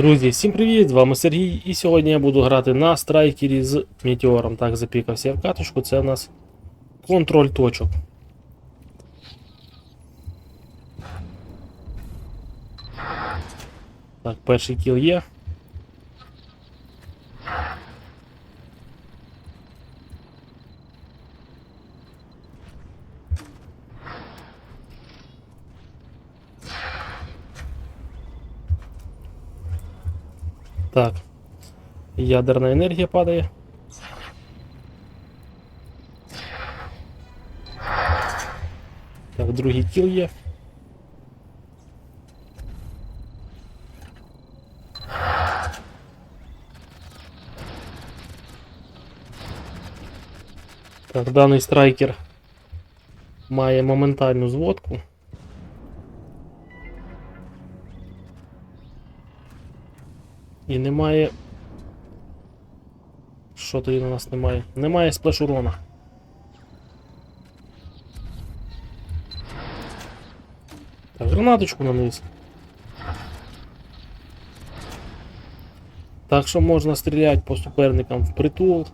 Друзі, всім привіт! З вами Сергій, і сьогодні я буду грати на страйкері з Метеором. Так, запікався я в катушку, це у нас контроль точок. Так, перший кіл є. Так. Ядерна енергія падає. Так, другий кіл є. Так, даний страйкер має моментальну зводку. І немає. Що тоді на нас немає? Немає сплеш урона. Так, гранаточку наниз. Так що можна стріляти по суперникам в притул.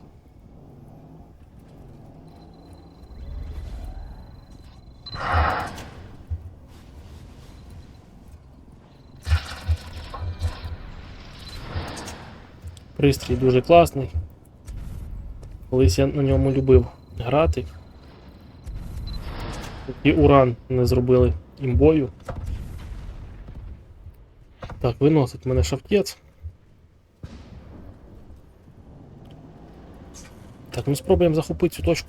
Пристрій дуже класний. Колись я на ньому любив грати. І уран не зробили імбою. Так, виносить мене шахтець. Так, ну спробуємо захопити цю точку.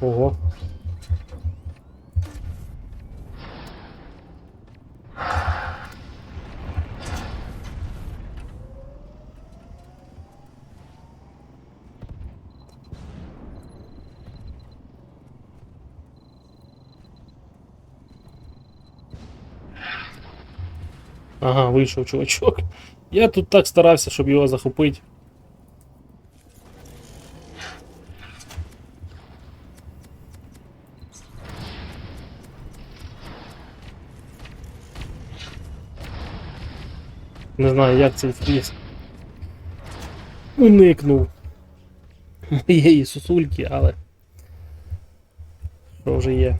Ого. Ага, вийшов чувачок. Я тут так старався, щоб його захопити. Не знаю, як цей фріз уникнув моєї сосульки, але що вже є.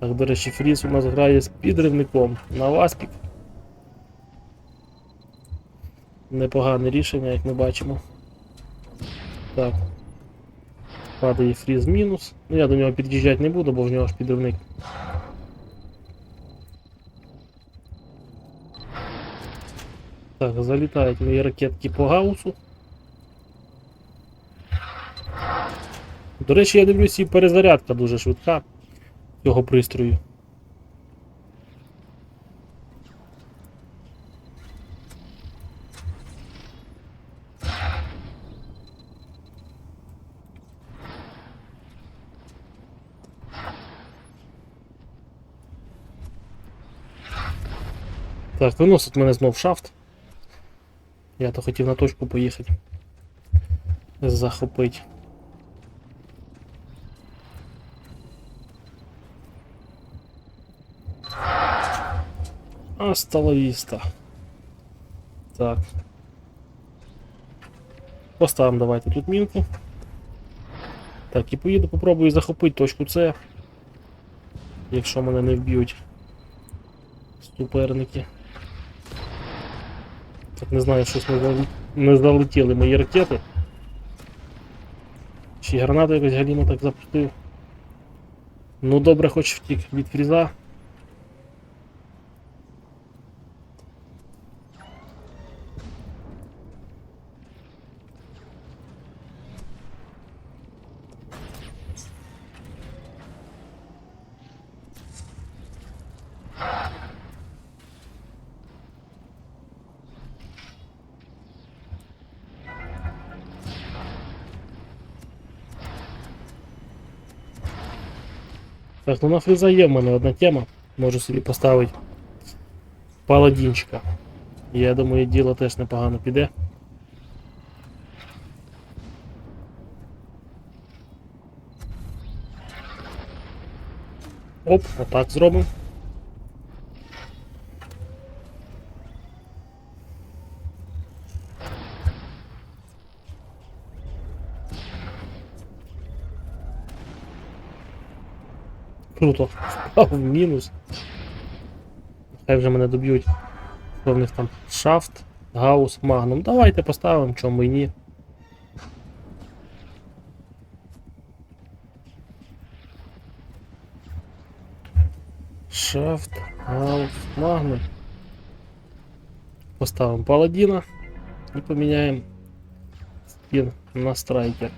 Так, до речі, фріз у нас грає з підривником на васпік. Непогане рішення, як ми бачимо. Так. Падає фріз мінус. Ну я до нього під'їжджати не буду, бо в нього ж підривник. Так, залітають мої ракетки по гаусу. До речі, я дивлюсь, і перезарядка дуже швидка цього пристрою. Так, виносить мене знов шафт. Я то хотів на точку поїхати. Захопити. Асталовіста. Так. Поставимо давайте тут мінку. Так, і поїду попробую захопити точку С. Якщо мене не вб'ють суперники. Так не знаю, щось не, зал... не залетіли мої ракети. Чи гранату якось Галіма так запустив. Ну добре, хоч втік від фріза. Так, ну на фріза є в мене одна тема. Можу собі поставити паладінчика. Я думаю, діло теж непогано піде. Оп, отак зробимо. Круто, впав в мінус. Хай вже мене доб'ють. Що в них там? Шафт, гаус, магнум. Давайте поставимо, чому і ні. Шафт, гаус, магнум. Поставимо паладіна і поміняємо скін на страйкер.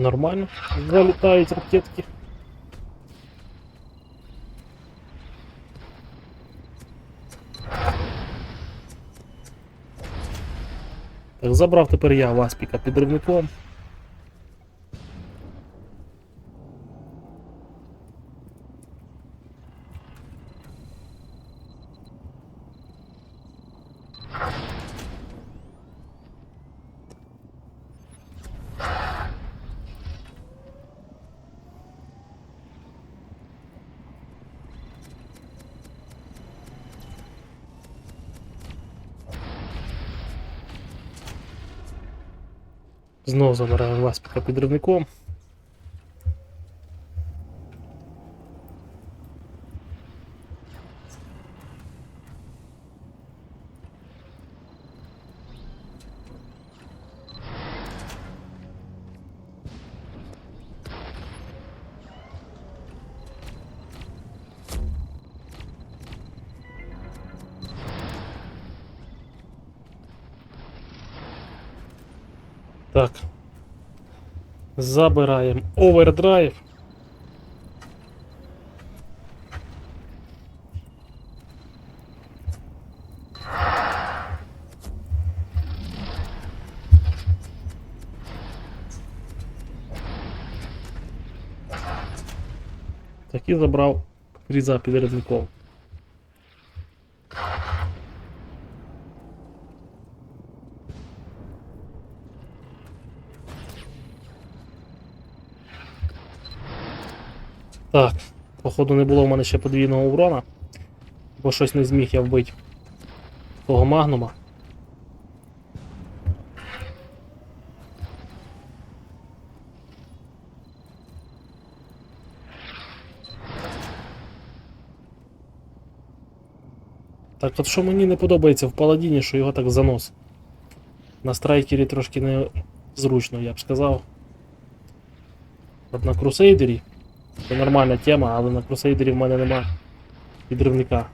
Нормально. Залітають ракетки. Так, забрав тепер я Васпіка підривником. Знову забираємо вас підривником. Так. Забираємо овердрайв. Так і забрав різа підрядником. Так, походу не було в мене ще подвійного урона, бо щось не зміг я вбити того магнума. Так от що мені не подобається в паладіні, що його так занос. На страйкері трошки незручно, я б сказав. От на крусейдері це нормальна тема, але на крусейдері в мене нема підривника.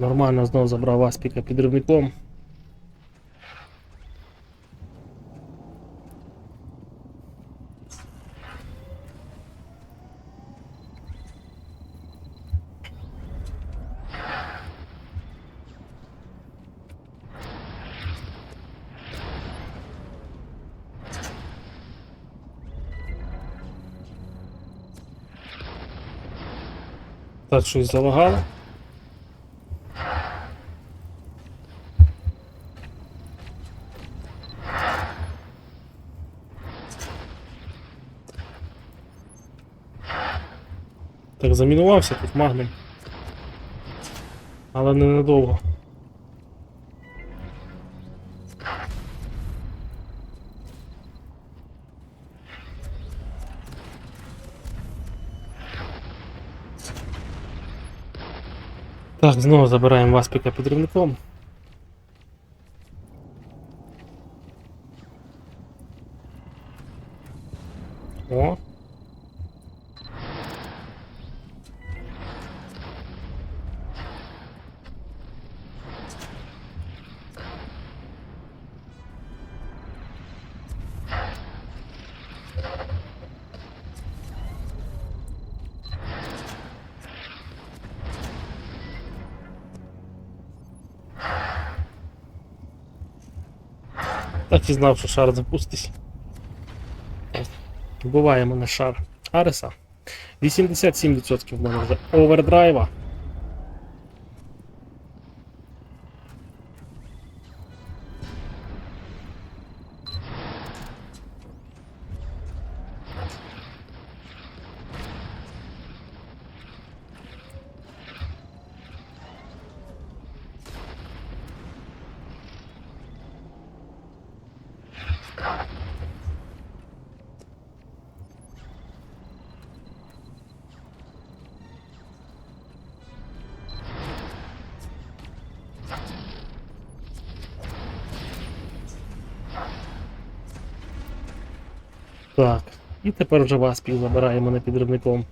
Нормально знов забрав Аспіка підривником. Так, щось залагало. Так, замінувався тут магнум. Але не Так, знову забираємо Васпіка підривником. Так і знав, що шар запустить. Буває в мене шар Ареса. 87% в мене вже овердрайва. Так. І тепер вже Васпік забирає мене підривником.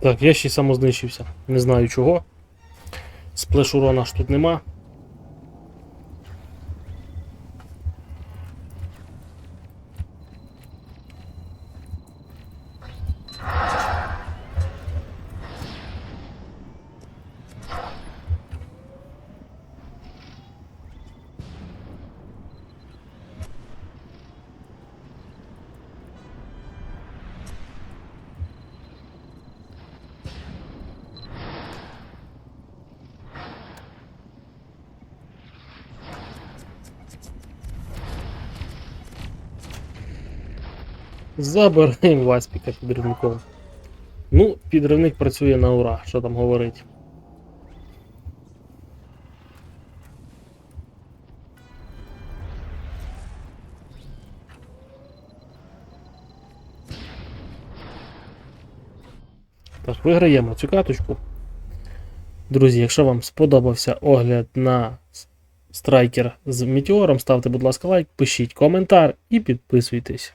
Так, я ще й самознищився. Не знаю чого. Сплеш урона ж тут нема. Забираємо Васпіка підривником. Ну, підривник працює на ура, що там говорить. Так, виграємо цю каточку. Друзі, якщо вам сподобався огляд на страйкер з метеором, ставте, будь ласка, лайк, пишіть коментар і підписуйтесь.